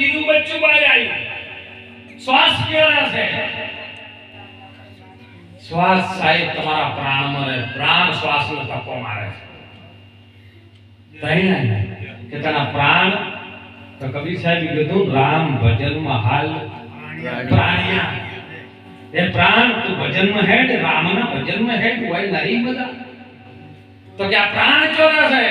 બીજું બચ્ચું બહાર આવ્યું. શ્વાસ કેવા છે. શ્વાસ સાહેબ તમારા પ્રાણ મરે પ્રાણ શ્વાસનો ધક્કો મારે છે. કે તેના પ્રાણ, તો કબીર સાહેબ કીધું, રામ ભજનમાં હાલ પ્રાણિયા. એ પ્રાણ તું ભજનમાં હેડ રામના ભજનમાં હેડ હોય નહીં બધા. તો કે આ પ્રાણ ચોરા છે.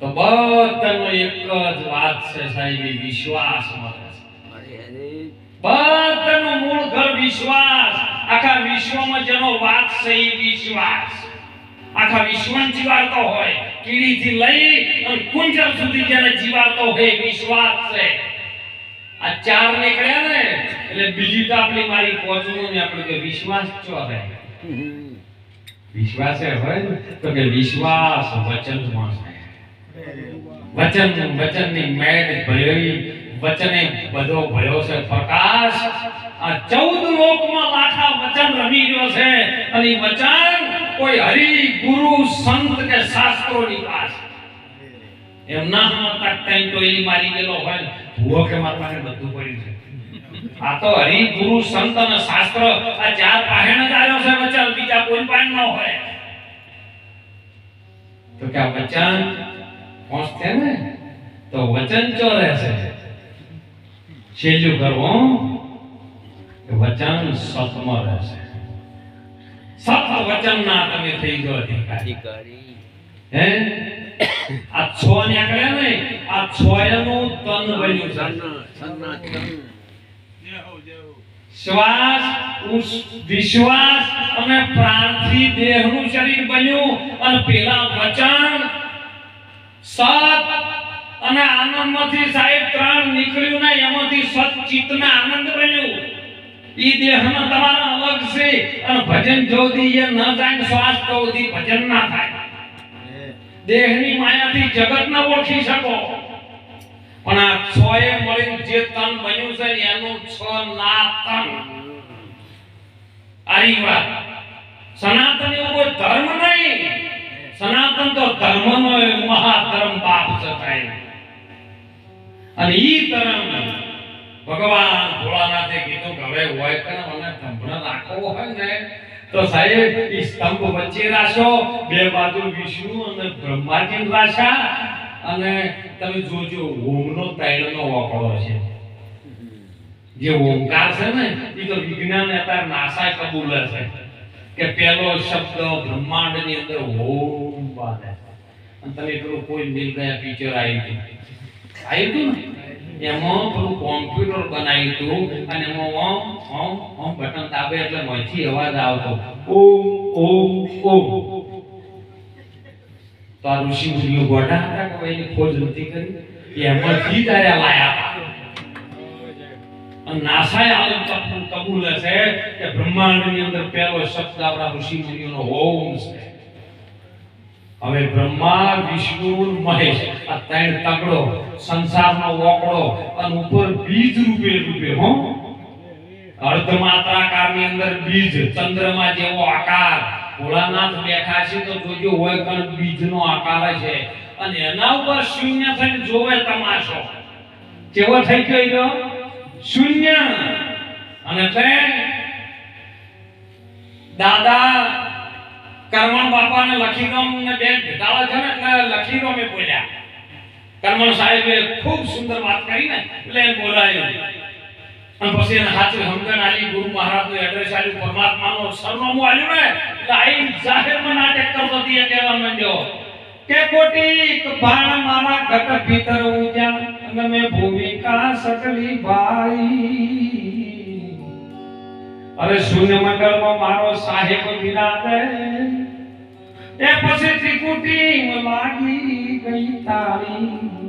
તો બધાનો એક જ વાત છે સાહેબ વિશ્વાસ મળે છે. બધાનો મૂળ ઘર વિશ્વાસ. આખા વિશ્વમાં જેનો વાત છે એ વિશ્વાસ. આખા વિશ્વને જીવાડતો હોય કીડીથી લઈ અને કુંજર સુધી જેને જીવાડતો હોય વિશ્વાસ છે. આ ચાર નીકળ્યા ને એટલે બીજી તો આપણી મારી પહોંચવું ને આપણે કે વિશ્વાસ ચો રહે વિશ્વાસ હોય તો કે વિશ્વાસ વચનમાં વચન, વચનની મેળ ભરી વચને બધો ભયો છે પ્રકાશ. આ ચૌદ લોકમાં લાખા વચન રમી રહ્યો છે અને વચન કોઈ હરિ ગુરુ સંત કે શાસ્ત્રોની પાસે એમ ના સમજતા કઈ ટોયલી મારી ગયેલો હોય ભૂવો કે મારા પાસે બધું પડ્યું છે. આ તો હરિ ગુરુ સંત અને શાસ્ત્ર આ ચાર પાહેણ જ આવ્યો છે વચન, બીજા કોઈ પાસે ન હોય. તો કે આ વચન પહોંચતે ને? તો વચન ચો રહેશે છેલ્લું કરવું વચન સતમાં રહેશે. સત વચન ના શ્વાસ વિશ્વાસ અને પ્રાણથી દેહનું શરીર બન્યું અને પેલા વચન સત અને આનંદમાંથી સાહેબ ત્રણ નીકળ્યું ને એમાંથી સત ચિત્તના આનંદ બન્યું. ઈ દેહનો તમારા અલગ છે અને ભજન જોધી એ ન જાય શ્વાસ જોદી ભજન ના થાય. દેહની માયાથી જગત ન ઓળખી શકો. પણ આ છ એ મળીને જે તન બન્યું છે એનું છ ના તન. આરી વાત. સનાતન એવો કોઈ ધર્મ નહીં. સનાતન તો ધર્મનો એ મહાધર્મ બાપ છે અને ઈ ધર્મ ભગવાન ભોળાનાથે કીધું કે હોય કે મને ધંભણ રાખવો હોય ને, તો સાહેબ, ઈ સ્તંભ વચ્ચે રાશો, બે બાજુ વિષ્ણુ અને બ્રહ્માજી રાશા, અને તમે જોજો, ઓમનો તૈણનો વકળો છે. જે ઓમકાર છે ને એ તો વિજ્ઞાન અત્યારે નાસા કબૂલે છે. કે પહેલો શબ્દ બ્રહ્માંડની અંદર ઓમ બાંધે અને તમે પેલું કોઈ મિલ ગયા પિક્ચર આવ્યું આવ્યું ને? એમાં પેલું કોમ્પ્યુટર બનાવ્યું હતું અને એમાં ઓમ ઓમ ઓમ બટન દાબે એટલે મોંથી અવાજ આવતો. ઓમ ઓમ ઓમ. તો આ ઋષિ મુનિઓ ગોઠા હતા કે એની ખોજ નથી કરી? એમાંથી તારે લાયા નાસાએ આવું કબૂલ કબૂલ છે કે બ્રહ્માંડની અંદર પહેલો શબ્દ આપણા ઋષિ મુનિઓનો ઓમ છે. હવે બ્રહ્મા, વિષ્ણુ, મહેશ, આ ત્રણ તગડો સંસારનો વોકડો અને ઉપર બીજ રૂપે રૂપે, હો. અર્ધમાત્રાકારની અંદર બીજ, ચંદ્રમાં જેવો આકાર. ભોળાનાથ બેઠા છે તો જોજો હોય પણ બીજનો આકાર છે. અને એના ઉપર શૂન્ય થઈને જોવે તમાશો. કેવો થઈ ગયો? શૂન્ય. અને તે દાદા કરમણ બાપાને લખીરામ ને બેન ભેટાળા છે ને એટલે લખીરામે બોલ્યા. કરમણ સાહેબે ખૂબ સુંદર વાત કરી ને એટલે એમ બોલાયો. અને પછી એને સાચું સમજણ આલી ગુરુ મહારાજનું એડ્રેસ આલ્યું પરમાત્માનો સરનામું આલ્યું ને એટલે આઈ જાહેરમાં નાટક કરતો હતી એ કહેવા માંડ્યો કે કોટી ભાણ મારા ઘટ ભીતર ઉજા અને મેં ભૂમિકા સકલી ભાઈ અરે શૂન્ય મંડળમાં મારો સાહેબ વિરાજે એ પછી ત્રિકુટી લાગી ગઈ તારી.